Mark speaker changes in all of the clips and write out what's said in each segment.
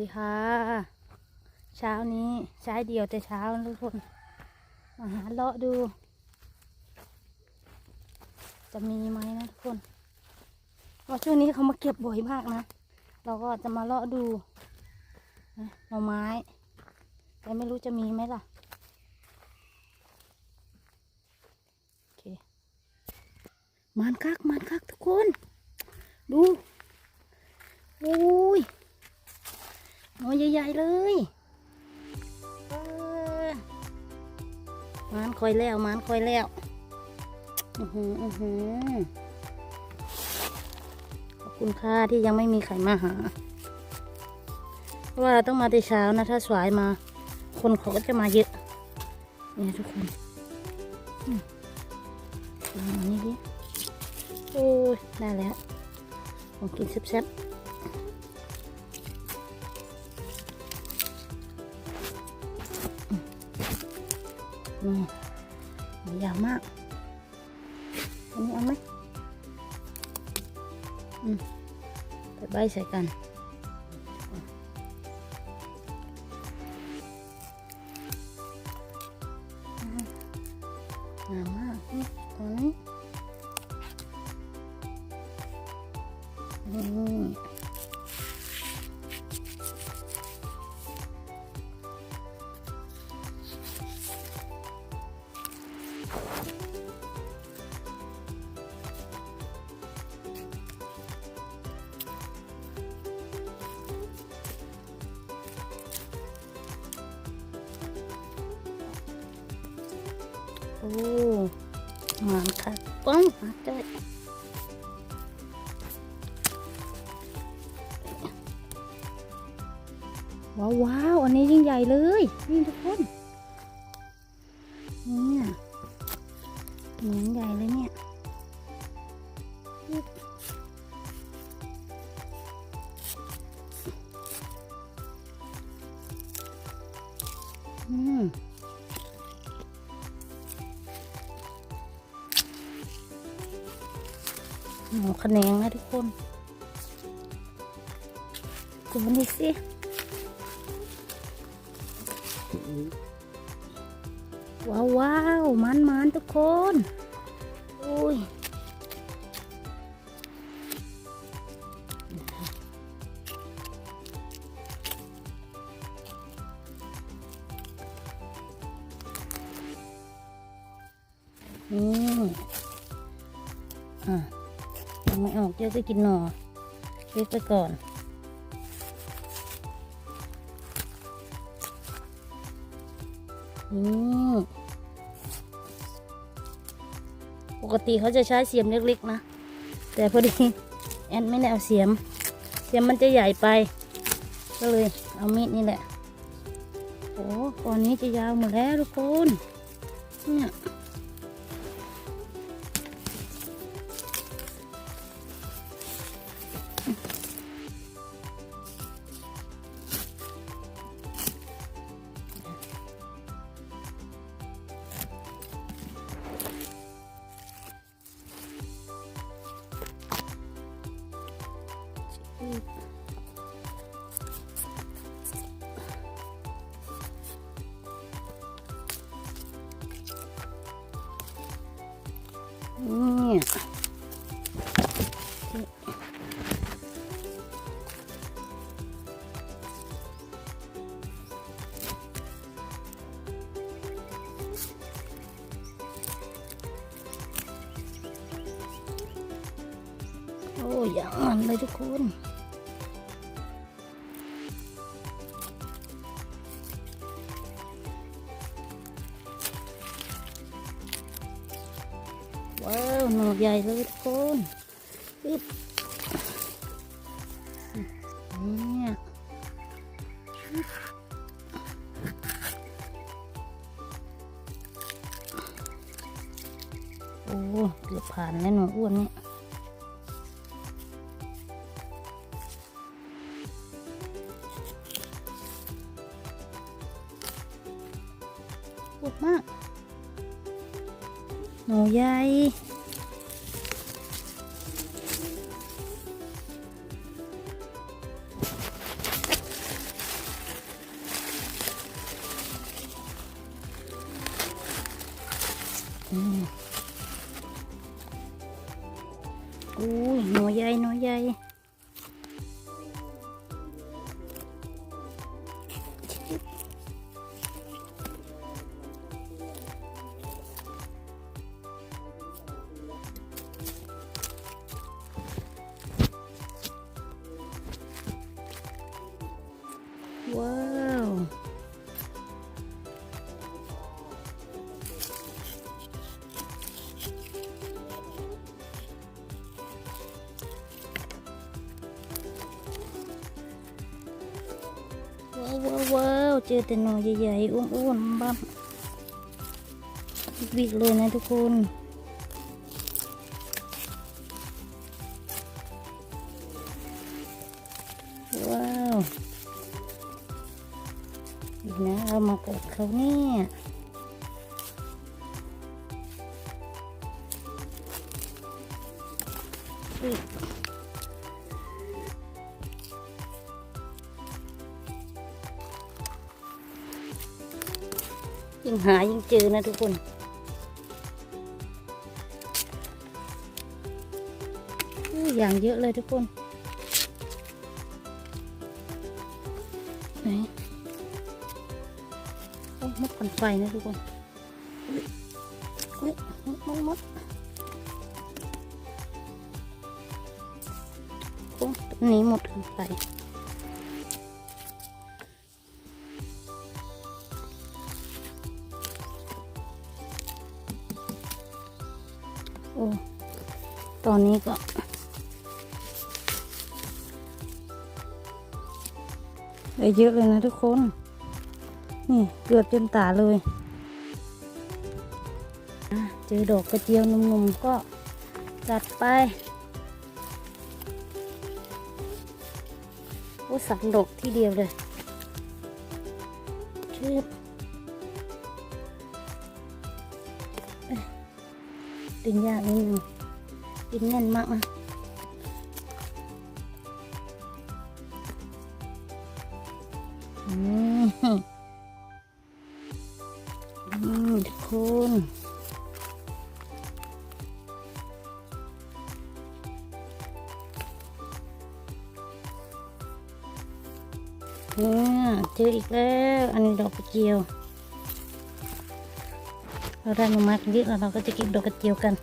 Speaker 1: ดีค่ะ เช้านี้ใช้เดียวแต่เช้าทุกคน มาหาเลาะดู จะมีไหมนะทุกคนเพราะช่วงนี้เขามาเก็บบ่อยมากนะ เราก็จะมาเลาะดูหน่อไม้ แต่ไม่รู้จะมีไหมล่ะโอเคมันคักมันคักทุกคน ดู โอ้ย หน่อใหญ่ๆเลยมันคอยแล้วมันคอยแล้ว อือหืออือหือขอบคุณค่ะที่ยังไม่มีใครมาหาเพราะว่าเราต้องมาแต่เช้านะ ถ้าสายมา คนเขาก็จะมาเยอะ เนี่ยทุกคนอืมนนี้ดิโอ้ยได้แล้ว ของกินแซ่บๆ อืมนี่ยาวมากอันนี้เอาไหม อืมไปใบใส่กันงามมากนี่ตรงนี้นี่โอ้งามค่ะป้องมาเจ้ยว้าวว้าวอันนี้ยิ่งใหญ่เลย นี่ทุกคนเนี่ยเหมือนใหญ่เลยเนี่ย ขะแนงนะทุกคนดูนี่สิว้าวว้าวมันมันทุกคนอุ้ยนี่อะ ยังไม่ออกเดี๋ยวจะกินหน่อเล็กไปก่อนนี่ปกติเขาจะใช้เสียมเล็กๆนะ แต่พอดีแอนไม่ได้เอาเสียม เสียมมันจะใหญ่ไป ก็เลยเอามีดนี่แหละ โอ้ก่อนนี้จะยาวหมดแล้วทุกคนเนี่ย นี่ ใหญ่เลยทุกคนอึ๊บเนี่ยโอ้เกือบผ่านแล้วหนูอ้วนเนี่ย Thank you. เจอแต่หนูใหญ่ๆอ้วนๆบ้างวิกเลยนะทุกคนว้าวอีกนะเรามาเกิดเขาเนี่ย หายิ่งเจอนะทุกคน อย่างเยอะเลยทุกคนไหนโอ้ยมดควันไฟนะทุกคนอุ้ยอุ้ยมดมดโอ้ตรงนี้หมดควันไฟ ตอนนี้ก็ ได้เยอะเลยนะทุกคน นี่เกือบเต็มตาเลยเจอดอกกระเจียวหนุ่มๆก็จัดไปโอ้สามดอกที่เดียวเลยชืบเอ้ยดึงยากนิดนึง ดินแน่นมากนะอืมอืมทุกคนเนี่ยเจออีกแล้ว อันนี้ดอกกระเจียว เราได้มามากันเยอะแล้วเราก็จะเก็บดอกกระเจียวกัน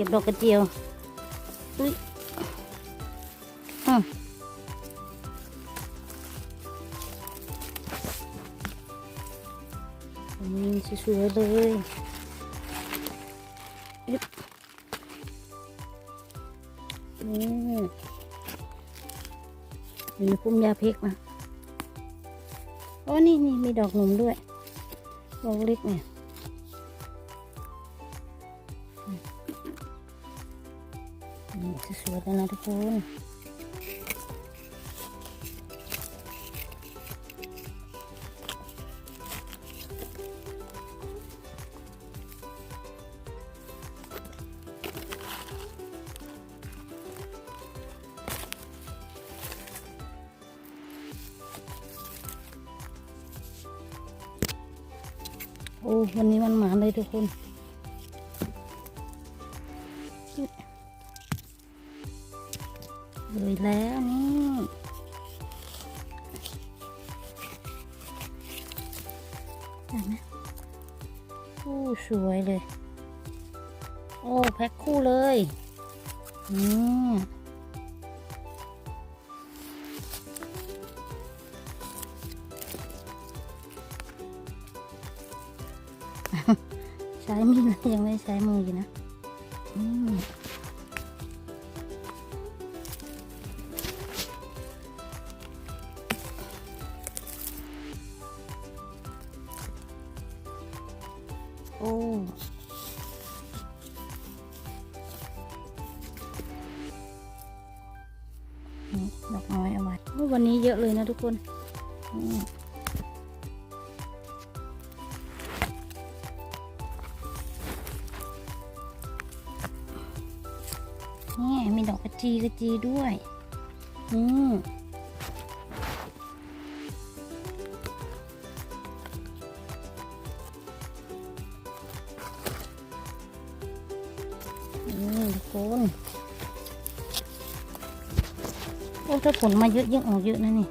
Speaker 1: ก็บดอกกระเจียวอุ้ยอืมนี่สวยๆเลยนี่มีพุ่มยาเพกมาโอ้นี่นี่มีดอกหนุ่มด้วยดอกเล็กเนี่ย สวยแล้วนะทุกคนโอ้วันนี้มันหมาเลยทุกคน เลยแล้วนี่เห็นไหมคู่สวยเลย โอ้แพ็คคู่เลยอืมใช้มือยังไม่ใช้มืออยู่นะอืม ดอกน้อยเอาไว้วันนี้เยอะเลยนะทุกคนอืมมีดอกกระจีกระจีด้วย อืมนี่ทุกคน ถ้าผลมาเยอะยิ่งออกเยอะนะนี่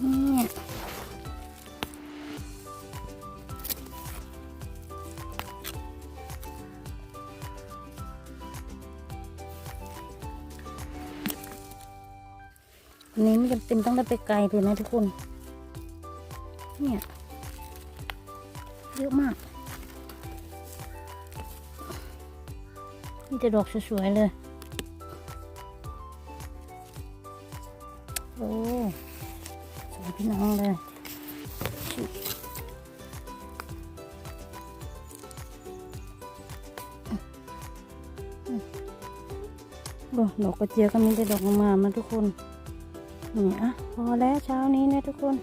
Speaker 1: เนี่ยอันนี้ไม่จำเป็นต้องได้ไปไกลเลยนะทุกคน เนี่ย เยอะมากมีแต่ดอกสวยๆเลย โอ้สวยพี่น้องเลยโอ้ดอกกระเจียวก็มีแต่ดอกงามๆนะทุกคน นี่อะพอแล้วเช้านี้นะทุกคน